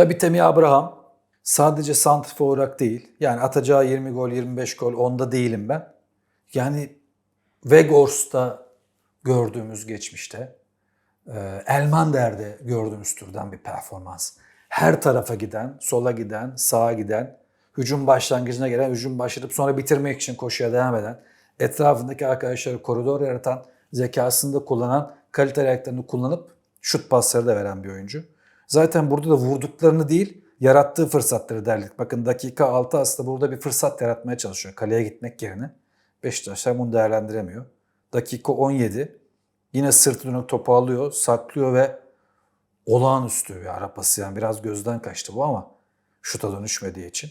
Tabii Temi Abraham sadece santrfor olarak değil. Yani atacağı 20 gol, 25 gol onda değilim ben. Yani Vegors'ta gördüğümüz geçmişte, e, Elmander'de gördüğümüz türden bir performans. Her tarafa giden, sola giden, sağa giden, hücum başlangıcına gelen, hücum başlatıp sonra bitirmek için koşuya devam eden, etrafındaki arkadaşları koridor yaratan, zekasını da kullanan, kaliteli ayaklarını kullanıp şut pasları da veren bir oyuncu. Zaten burada da vurduklarını değil, yarattığı fırsatları derlik. Bakın dakika 6 aslında burada bir fırsat yaratmaya çalışıyor kaleye gitmek yerine. Beşiktaşlar bunu değerlendiremiyor. Dakika 17 yine sırtı dönük topu alıyor, saklıyor ve olağanüstü bir ara pası. Yani biraz gözden kaçtı bu ama şuta dönüşmediği için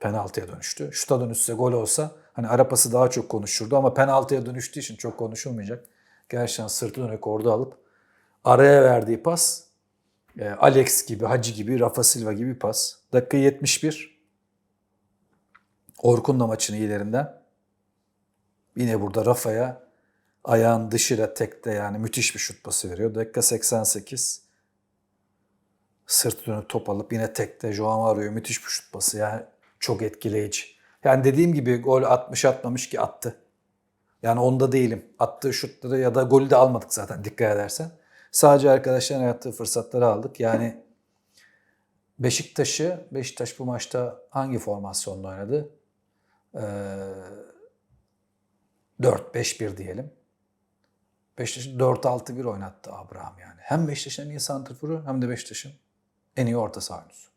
penaltıya dönüştü. Şuta dönüşse gol olsa hani ara pası daha çok konuşurdu ama penaltıya dönüştüğü için çok konuşulmayacak. Gerçekten sırtı dönük orada alıp araya verdiği pas Alex gibi, Hacı gibi, Rafa Silva gibi pas. Dakika 71. Orkun da maçın iyilerinden. Yine burada Rafa'ya ayağın dışıyla tekte yani müthiş bir şut pası veriyor. Dakika 88. Sırt dönüp top alıp yine tekte Joao Mario'ya müthiş bir şut pası. Yani çok etkileyici. Yani dediğim gibi gol atmış atmamış ki attı. Yani onda değilim. Attığı şutları ya da golü de almadık zaten dikkat edersen. Sadece arkadaşların yarattığı fırsatları aldık. Yani Beşiktaş'ı, Beşiktaş bu maçta hangi formasyonla oynadı? Ee, 4-5-1 diyelim. Beşiktaş'ı 4-6-1 oynattı Abraham yani. Hem Beşiktaş'ın en iyi santrforu hem de Beşiktaş'ın en iyi orta saha oyuncusu.